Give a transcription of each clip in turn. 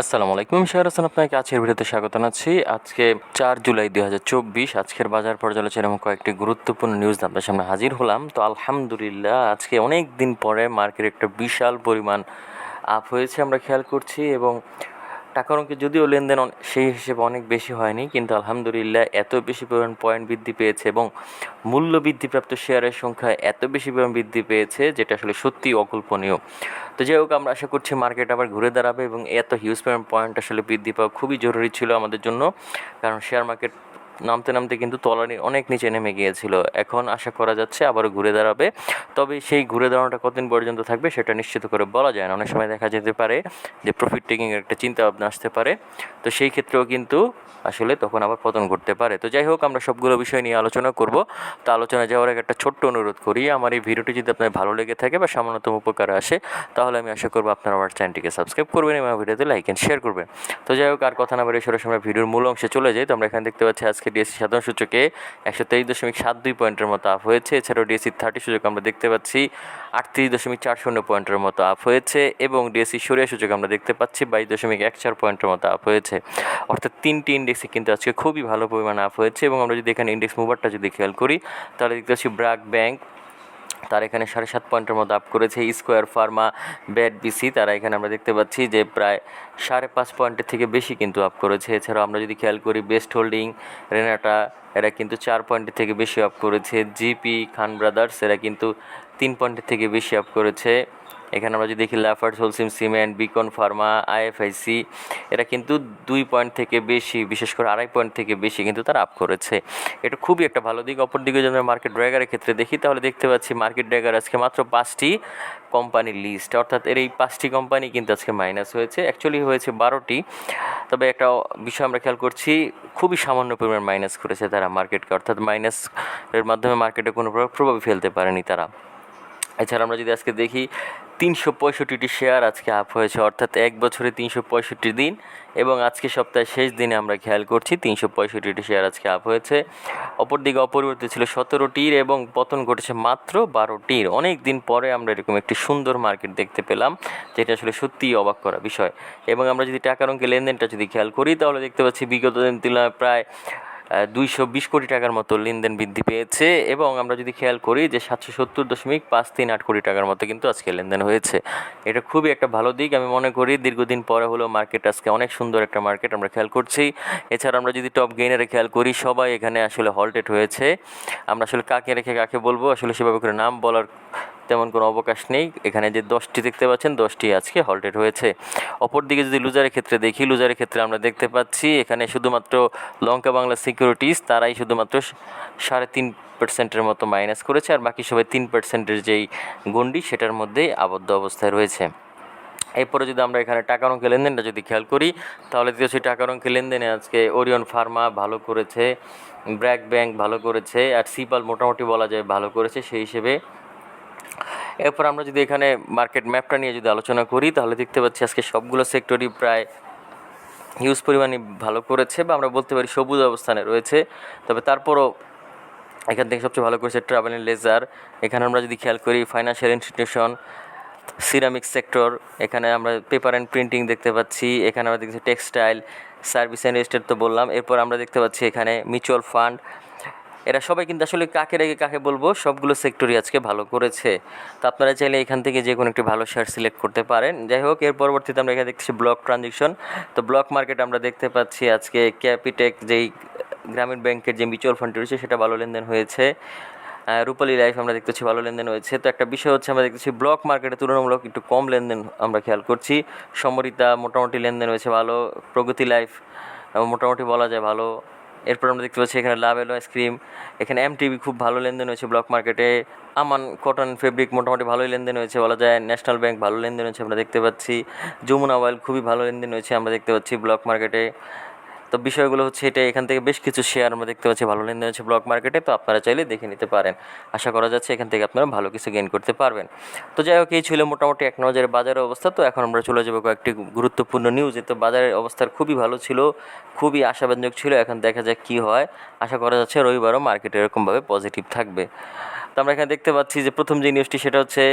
আসসালামু আলাইকুম শাহর হাসান, আপনাকে আজকের ভিডিওতে স্বাগত জানাচ্ছি। আজকে চার জুলাই দুই হাজার চব্বিশ, আজকের বাজার পর্যালোচনা এবং কয়েকটি গুরুত্বপূর্ণ নিউজ আপনার সামনে হাজির হলাম। তো আলহামদুলিল্লাহ, আজকে অনেক দিন পরে মার্কেট একটা বিশাল পরিমাণ আপ হয়েছে, আমরা খেয়াল করছি এবং টাকার অঙ্কে যদিও লেনদেন সেই হিসেবে অনেক বেশি হয়নি, কিন্তু আলহামদুলিল্লাহ এত বেশি পরিমাণ পয়েন্ট বৃদ্ধি পেয়েছে এবং মূল্য বৃদ্ধিপ্রাপ্ত শেয়ারের সংখ্যা এত বেশি পরিমাণ বৃদ্ধি পেয়েছে যেটা আসলে সত্যি অকল্পনীয়। তো যাই হোক, আমরা আশা করছি মার্কেট আবার ঘুরে দাঁড়াবে এবং এত হিউজ পরিমাণ পয়েন্ট আসলে বৃদ্ধি পাওয়া খুবই জরুরি ছিল আমাদের জন্য, কারণ শেয়ার মার্কেট নামতে নামতে কিন্তু তলানি অনেক নিচে নেমে গিয়েছিল। এখন আশা করা যাচ্ছে আবারও ঘুরে দাঁড়াবে। তবে সেই ঘুরে দাঁড়ানোটা কতদিন পর্যন্ত থাকবে সেটা নিশ্চিত করে বলা যায় না। অনেক সময় দেখা যেতে পারে যে প্রফিট টেকিংয়ের একটা চিন্তা ভাবনা আসতে পারে। তো সেই ক্ষেত্রেও কিন্তু আসলে তখন আবার পতন ঘটতে পারে। তো যাই হোক, আমরা সবগুলো বিষয় নিয়ে আলোচনা করব। তো আলোচনা যাওয়ার আগে একটা ছোট্ট অনুরোধ করি। আমার এই ভিডিওটি যদি আপনার ভালো লেগে থাকে বা সামান্যতম উপকার আসে, তাহলে আমি আশা করব আপনারা আমার চ্যানেলটিকে সাবস্ক্রাইব করবেন এবং ভিডিওতে লাইক অ্যান্ড শেয়ার করবেন। তো যাই হোক, আর কথা না বেরিয়ে সরাসরি আমরা ভিডিওর মূল অংশে চলে যাই। তো আমরা এখানে দেখতে পাচ্ছি আজকে ডিএসসি সাধারণ সূচকে একশো তেইশ দশমিক সাত দুই পয়েন্টের মতো আপ হয়েছে। এছাড়াও ডিএসসি থার্টি সূচক আমরা দেখতে পাচ্ছি, আটত্রিশ দশমিক চার শূন্য পয়েন্টের মতো আপ হয়েছে এবং ডিএসসি সরিয়া সূচক আমরা দেখতে পাচ্ছি বাইশ দশমিক এক চার পয়েন্টের মতো আপ হয়েছে। অর্থাৎ তিনটি ইন্ডেক্সে কিন্তু আজকে খুবই ভালো পরিমাণে আপ হয়েছে এবং আমরা যদি এখানে ইন্ডেক্স মুভারটা যদি খেয়াল করি, তাহলে দেখতে পাচ্ছি ব্র্যাক ব্যাংক তার এখানে সাড়ে সাত পয়েন্টের মতো আপ করেছে স্কোয়ার ফার্মা ব্যাট বিসি তারা এখানে আমরা দেখতে পাচ্ছি যে প্রায় সাড়ে পাঁচ পয়েন্টের থেকে বেশি কিন্তু আপ করেছে। এছাড়াও আমরা যদি খেয়াল করি বেস্ট হোল্ডিং রেনাটা এরা কিন্তু চার পয়েন্টের থেকে বেশি আপ করেছে। জিপি খান ব্রাদার্স এরা কিন্তু তিন পয়েন্টের থেকে বেশি আপ করেছে। এখানে আমরা যদি দেখি Lafarge Holcim cement, Beacon, pharma, IFIC, এরা কিন্তু দুই পয়েন্ট থেকে বেশি, বিশেষ করে আড়াই পয়েন্ট থেকে বেশি কিন্তু তারা আপ করেছে। এটা খুবই একটা ভালো দিক। অপর দিকে যদি আমরা মার্কেট ড্র্যাগারের ক্ষেত্রে দেখি, তাহলে দেখতে পাচ্ছি মার্কেট ড্র্যাগার আজকে মাত্র পাঁচটি কোম্পানির লিস্ট অর্থাৎ এর এই পাঁচটি কোম্পানি কিন্তু আজকে মাইনাস হয়েছে। অ্যাকচুয়ালি হয়েছে বারোটি। তবে একটা বিষয় আমরা খেয়াল করছি, খুবই সামান্য পরিমাণ মাইনাস করেছে তারা মার্কেটকে অর্থাৎ মাইনাস এর মাধ্যমে মার্কেটে কোনো প্রভাব ফেলতে পারেনি তারা। এছাড়া আমরা যদি আজকে দেখি তিনশো পঁয়ষট্টিটি শেয়ার আজকে আপ হয়েছে, অর্থাৎ এক বছরে তিনশো পঁয়ষট্টি দিন এবং আজকে সপ্তাহের শেষ দিনে আমরা খেয়াল করছি তিনশো পঁয়ষট্টিটি শেয়ার আজকে আপ হয়েছে। অপরদিকে অপরিবর্তিত ছিল সতেরোটির এবং পতন ঘটেছে মাত্র বারোটির অনেক দিন পরে আমরা এরকম একটি সুন্দর মার্কেট দেখতে পেলাম, যেটা আসলে সত্যিই অবাক করা বিষয়। এবং আমরা যদি টাকার অঙ্কে লেনদেনটা যদি খেয়াল করি, তাহলে দেখতে পাচ্ছি বিগত দিন তুলনায় প্রায় দুইশো বিশ কোটি টাকার মতো লেনদেন বৃদ্ধি পেয়েছে এবং আমরা যদি খেয়াল করি যে সাতশো সত্তর দশমিক পাঁচ তিন আট কোটি টাকার মতো কিন্তু আজকে লেনদেন হয়েছে। এটা খুবই একটা ভালো দিক। আমি মনে করি দীর্ঘদিন পরে হলেও মার্কেট আজকে অনেক সুন্দর একটা মার্কেট আমরা খেয়াল করছি। এছাড়া আমরা যদি টপ গেইনারে খেয়াল করি, সবাই এখানে আসলে হলটেড হয়েছে। আমরা আসলে কাকে রেখে কাকে বলব? আসলে সেভাবে করে নাম বলার তেমন কোনো অবকাশ নেই। এখানে যে দশটি দেখতে পাচ্ছেন, দশটি আজকে হলটেড হয়েছে। অপরদিকে যদি লুজারের ক্ষেত্রে দেখি, লুজারের ক্ষেত্রে আমরা দেখতে পাচ্ছি, এখানে শুধুমাত্র লঙ্কা বাংলা সিকিউরিটিস তারাই শুধুমাত্র সাড়ে তিন পার্সেন্টের মতো মাইনাস করেছে, আর বাকি সবাই তিন পার্সেন্টের যেই গণ্ডি, সেটার মধ্যেই আবদ্ধ অবস্থায় রয়েছে। এরপরে যদি আমরা এখানে টাকার অঙ্কে লেনদেনটা যদি খেয়াল করি, তাহলে দেখছি টাকার অঙ্কে লেনদেনে আজকে ওরিয়ন ফার্মা ভালো করেছে ব্র্যাক ব্যাংক ভালো করেছে, আর সিপাল মোটামুটি বলা যায় ভালো করেছে, সেই হিসেবে এরপর আমরা যদি এখানে মার্কেট ম্যাপটা নিয়ে যদি আলোচনা করি, তাহলে দেখতে পাচ্ছি আজকে সবগুলো সেক্টরই প্রায় হিউজ পরিমাণে ভালো করেছে বা আমরা বলতে পারি সবুজ অবস্থানে রয়েছে। তবে তারপরও এখান থেকে সবচেয়ে ভালো করেছে ট্রাভেল অ্যান্ড লেজার এখানে আমরা যদি খেয়াল করি ফাইন্যান্সিয়াল ইনস্টিটিউশন সিরামিক সেক্টর এখানে আমরা পেপার অ্যান্ড প্রিন্টিং দেখতে পাচ্ছি, এখানে আমরা দেখছি টেক্সটাইল সার্ভিস অ্যান্ড এস্টেট তো বললাম। এরপর আমরা দেখতে পাচ্ছি এখানে মিউচুয়াল ফান্ড এরা সবাই কিন্তু আসলে কাকে রেখে কাকে বলব? সবগুলো সেক্টরই আজকে ভালো করেছে। তো আপনারা চাইলে এখান থেকে যে কোনো একটি ভালো শেয়ার সিলেক্ট করতে পারেন। যাই হোক, এর পরবর্তীতে আমরা এখানে দেখছি ব্লক ট্রানজেকশন তো ব্লক মার্কেট আমরা দেখতে পাচ্ছি আজকে ক্যাপিটেক যেই গ্রামীণ ব্যাংকের যে মিউচুয়াল ফান্ড রয়েছে, সেটা ভালো লেনদেন হয়েছে। রূপালী লাইফ আমরা দেখতেছি ভালো লেনদেন হয়েছে। তো একটা বিষয় হচ্ছে, আমরা দেখতেছি ব্লক মার্কেটে তুলনামূলক একটু কম লেনদেন আমরা খেয়াল করছি। সমরিতা মোটামুটি লেনদেন হয়েছে ভালো, প্রগতি লাইফ মোটামুটি বলা যায় ভালো। এরপর আমরা দেখতে পাচ্ছি এখানে লাভ এলো আইসক্রিম এখানে এম টিভি খুব ভালো লেনদেন হয়েছে ব্লক মার্কেটে আমান কটন ফেব্রিক মোটামুটি ভালোই লেনদেন হয়েছে বলা যায়। ন্যাশনাল ব্যাংক ভালো লেনদেন হয়েছে, আমরা দেখতে পাচ্ছি। যমুনা অয়েল খুবই ভালো লেনদেন হয়েছে, আমরা দেখতে পাচ্ছি ব্লক মার্কেটে তো বিষয়গুলো হচ্ছে এটা, এখান থেকে বেশ কিছু শেয়ার আমরা দেখতে পাচ্ছি। ভালো লেনদেন হচ্ছে ব্লক মার্কেটে তো আপনারা চাইলে দেখে নিতে পারেন। আশা করা যাচ্ছে এখান থেকে আপনারা ভালো কিছু গেইন করতে পারবেন। তো যাই হোক, এই ছিল মোটামুটি এক নজরে বাজারের অবস্থা। তো এখন আমরা চলে যাব কয়েকটি গুরুত্বপূর্ণ নিউজে তো বাজারের অবস্থার খুবই ভালো ছিল, খুবই আশাব্যঞ্জক ছিল। এখন দেখা যাক কী হয়। আশা করা যাচ্ছে রবিবারও মার্কেট এরকমভাবে পজিটিভ থাকবে। তো আমরা এখানে দেখতে পাচ্ছি যে প্রথম যে নিউজটি সেটা হচ্ছে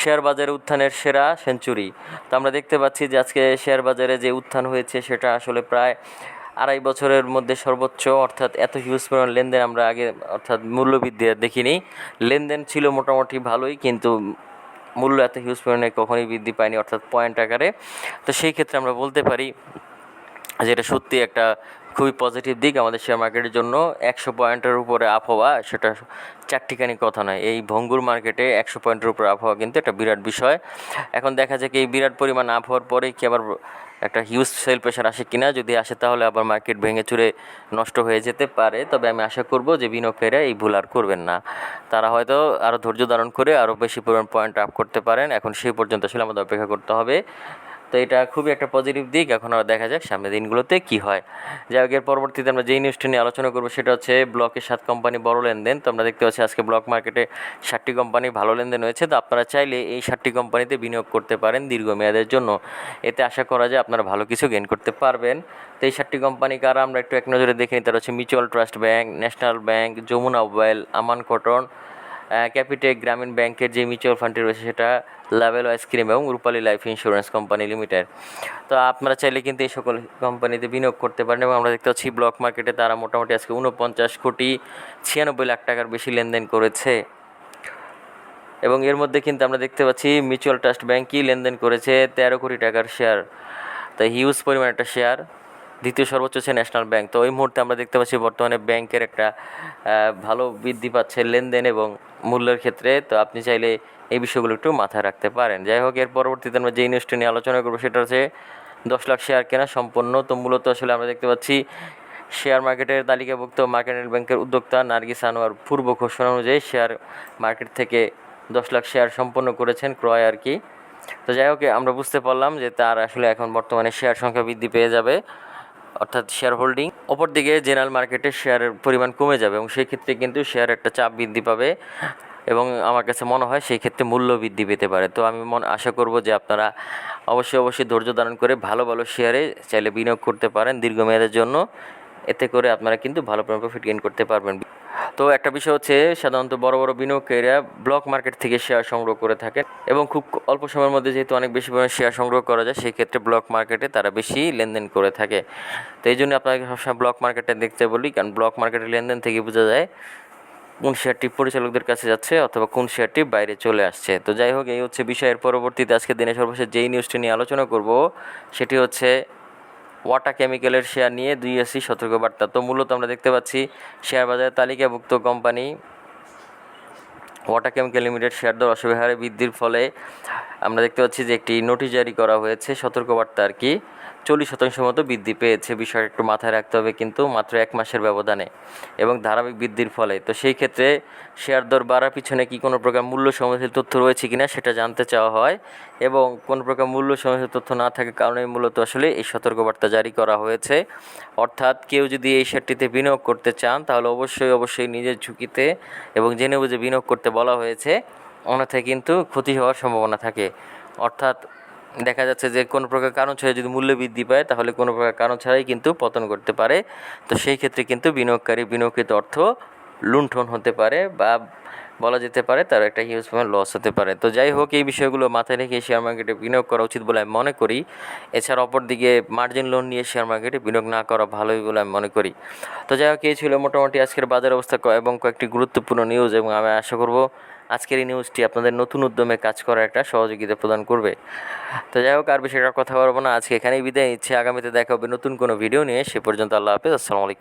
শেয়ার বাজারে উত্থানের সেরা সেঞ্চুরি। তো আমরা দেখতে পাচ্ছি যে আজকে শেয়ার বাজারে যে উত্থান হয়েছে, সেটা আসলে প্রায় আড়াই বছরের মধ্যে সর্বোচ্চ, অর্থাৎ এত হিউজ পরিমাণ লেনদেন আমরা আগে, অর্থাৎ মূল্যবৃদ্ধি দেখিনি। লেনদেন ছিল মোটামুটি ভালোই, কিন্তু মূল্য এত হিউজ পরিমাণে কখনোই বৃদ্ধি পায়নি, অর্থাৎ পয়েন্ট আকারে। তো সেই ক্ষেত্রে আমরা বলতে পারি যে এটা সত্যি একটা খুবই পজিটিভ দিক আমাদের শেয়ার মার্কেটের জন্য। একশো পয়েন্টের উপরে আপ হওয়া সেটা চারটিখানি কথা নয়। এই ভঙ্গুর মার্কেটে একশো পয়েন্টের উপরে আপ হওয়া কিন্তু একটা বিরাট বিষয়। এখন দেখা যায় কি এই বিরাট পরিমাণ আপ হওয়ার পরে কি আবার একটা হিউজ সেল প্রেশার আসে কিনা। যদি আসে তাহলে আবার মার্কেট ভেঙে চুরে নষ্ট হয়ে যেতে পারে। তবে আমি আশা করব যে বিনিয়োগকারীরা এই ভুল আর করবেন না। তারা হয়তো আরও ধৈর্য ধারণ করে আরও বেশি পরিমাণ পয়েন্ট আপ করতে পারেন। এখন সেই পর্যন্ত আসলে আমাদের অপেক্ষা করতে হবে। তো এটা খুবই একটা পজিটিভ দিক। এখন আর দেখা যাক সামনের দিনগুলোতে কি হয়। যাই হোক, এর পরবর্তীতে আমরা যেই নিউজটি নিয়ে আলোচনা করব সেটা হচ্ছে ব্লকের সাত কোম্পানি বড় লেনদেন। তো আমরা দেখতে পাচ্ছি আজকে ব্লক মার্কেটে ষাটটি কোম্পানি ভালো লেনদেন হয়েছে। তো আপনারা চাইলে এই ষাটটি কোম্পানিতে বিনিয়োগ করতে পারেন দীর্ঘমেয়াদের জন্য। এতে আশা করা যায় আপনারা ভালো কিছু গেইন করতে পারবেন। তো এই ষাটটি কোম্পানি কারা আমরা একটু এক নজরে দেখে নিই। তারা হচ্ছে mutual trust bank national bank Jamuna mobile Aman cotton Capitec Grameen ব্যাংকের যে মিউচুয়াল ফান্ডটি রয়েছে সেটা লাভেল আইসক্রিম এবং Rupali life insurance company limited তো আপনারা চাইলে কিন্তু এই সকল কোম্পানিতে বিনিয়োগ করতে পারেন এবং আমরা দেখতে পাচ্ছি ব্লক মার্কেটে তারা মোটামুটি আজকে উনপঞ্চাশ কোটি ছিয়ানব্বই লাখ টাকার বেশি লেনদেন করেছে। এবং এর মধ্যে কিন্তু আমরা দেখতে পাচ্ছি মিউচুয়াল ট্রাস্ট ব্যাংকই লেনদেন করেছে তেরো কোটি টাকার শেয়ার তাই হিউজ পরিমাণ একটা শেয়ার দ্বিতীয় সর্বোচ্চ হচ্ছে ন্যাশনাল ব্যাংক তো ওই মুহূর্তে আমরা দেখতে পাচ্ছি বর্তমানে ব্যাংকের একটা ভালো বৃদ্ধি পাচ্ছে লেনদেন এবং মূল্যের ক্ষেত্রে। তো আপনি চাইলে এই বিষয়গুলো একটু মাথায় রাখতে পারেন। যাই হোক, এর পরবর্তীতে আমরা যে নিউজটি নিয়ে আলোচনা করব সেটা হচ্ছে দশ লাখ শেয়ার কেনা সম্পন্ন তো মূলত আসলে আমরা দেখতে পাচ্ছি শেয়ার মার্কেটের তালিকাভুক্ত মার্কেট ব্যাংকের উদ্যোক্তা নার্গিস আনোয়ার পূর্ব ঘোষণা অনুযায়ী শেয়ার মার্কেট থেকে দশ লাখ শেয়ার সম্পন্ন করেছেন ক্রয় আর কি। তো যাই হোক, আমরা বুঝতে পারলাম যে তার আসলে এখন বর্তমানে শেয়ার সংখ্যা বৃদ্ধি পেয়ে যাবে। অর্থাৎ শেয়ার হোল্ডিং অপরদিকে জেনারেল মার্কেটে শেয়ারের পরিমাণ কমে যাবে এবং সেই ক্ষেত্রে কিন্তু শেয়ার একটা চাপ বৃদ্ধি পাবে এবং আমার কাছে মনে হয় সেই ক্ষেত্রে মূল্য বৃদ্ধি পেতে পারে। তো আমি মন, আশা করব যে আপনারা অবশ্যই অবশ্যই ধৈর্য ধারণ করে ভালো ভালো শেয়ারে চাইলে বিনিয়োগ করতে পারেন দীর্ঘমেয়াদের জন্য। এতে করে আপনারা কিন্তু ভালো প্রফিট গেইন করতে পারবেন। তো একটা বিষয় হচ্ছে, সাধারণত বড় বড় বিনিয়োগকারীরা ব্লক মার্কেট থেকে শেয়ার সংগ্রহ করে থাকেন এবং খুব অল্প সময়ের মধ্যে যেহেতু অনেক বেশি পরিমাণে শেয়ার সংগ্রহ করা যায়, সেই ক্ষেত্রে ব্লক মার্কেটে তারা বেশি লেনদেন করে থাকে। তো এই জন্য আপনাকে সবসময় ব্লক মার্কেটে দেখতে বলি, কারণ ব্লক মার্কেটের লেনদেন থেকে বোঝা যায় কোন শেয়ারটি পরিচালকদের কাছে যাচ্ছে অথবা কোন শেয়ারটি বাইরে চলে আসছে। তো যাই হোক, এই হচ্ছে বিষয়ের পরবর্তীতে আজকে দিনে সর্বশেষ যেই নিউজটি নিয়ে আলোচনা করব, সেটি হচ্ছে ওয়াটা কেমিক্যালের শেয়ার নিয়ে দুই এসি সতর্কবার্তা। তো মূলত আমরা দেখতে পাচ্ছি শেয়ার বাজারে তালিকাভুক্ত company Wata chemical limited share দর অস্বাভাবিক হারে বৃদ্ধির ফলে আমরা দেখতে পাচ্ছি যে একটি নোটিশ জারি করা হয়েছে, সতর্কবার্তা আর কি। চল্লিশ শতাংশ মতো বৃদ্ধি পেয়েছে, বিষয়টা একটু মাথায় রাখতে হবে কিন্তু মাত্র এক মাসের ব্যবধানে এবং ধারাবাহিক বৃদ্ধির ফলে। তো সেই ক্ষেত্রে শেয়ার দর বাড়ার পিছনে কি কোনো প্রকার মূল্য সংবেদনশীল তথ্য রয়েছে কিনা সেটা জানতে চাওয়া হয় এবং কোনো প্রকার মূল্য সংবেদনশীল তথ্য না থাকার কারণে মূলত আসলে এই সতর্কবার্তা জারি করা হয়েছে। অর্থাৎ কেউ যদি এই শেয়ারটিতে বিনিয়োগ করতে চান তাহলে অবশ্যই অবশ্যই নিজের ঝুঁকিতে এবং জেনে বুঝে বিনিয়োগ করতে বলা হয়েছে। অন্যথায় কিন্তু ক্ষতি হওয়ার সম্ভাবনা থাকে। অর্থাৎ দেখা যাচ্ছে যে কোনো প্রকার কারণ ছাড়া যদি মূল্য বৃদ্ধি পায়, তাহলে কোনো প্রকার কারণ ছাড়াই কিন্তু পতন করতে পারে। তো সেই ক্ষেত্রে কিন্তু বিনিয়োগকারী বিনিয়োগকৃত অর্থ লুণ্ঠন হতে পারে বা বলা যেতে পারে তার একটা হিউজ পরিমাণ লস হতে পারে। তো যাই হোক, এই বিষয়গুলো মাথায় রেখে শেয়ার মার্কেটে বিনিয়োগ করা উচিত বলে আমি মনে করি। এছাড়া অপরদিকে মার্জিন লোন নিয়ে শেয়ার মার্কেটে বিনিয়োগ না করা ভালোই বলে আমি মনে করি। তো যাই হোক, এই ছিল মোটামুটি আজকের বাজার অবস্থা এবং কয়েকটি গুরুত্বপূর্ণ নিউজ এবং আমি আশা করব আজকের এই নিউজটি আপনাদের নতুন উদ্যমে কাজ করার একটা সহযোগিতা প্রদান করবে। তো যাই হোক, আর বেশি কথা বলব না। আজকে এখানেই বিদায় নিচ্ছে। আগামীতে দেখা হবে নতুন কোনো ভিডিও নিয়ে। সে পর্যন্ত আল্লাহ হাফেজ। আসসালামু আলাইকুম।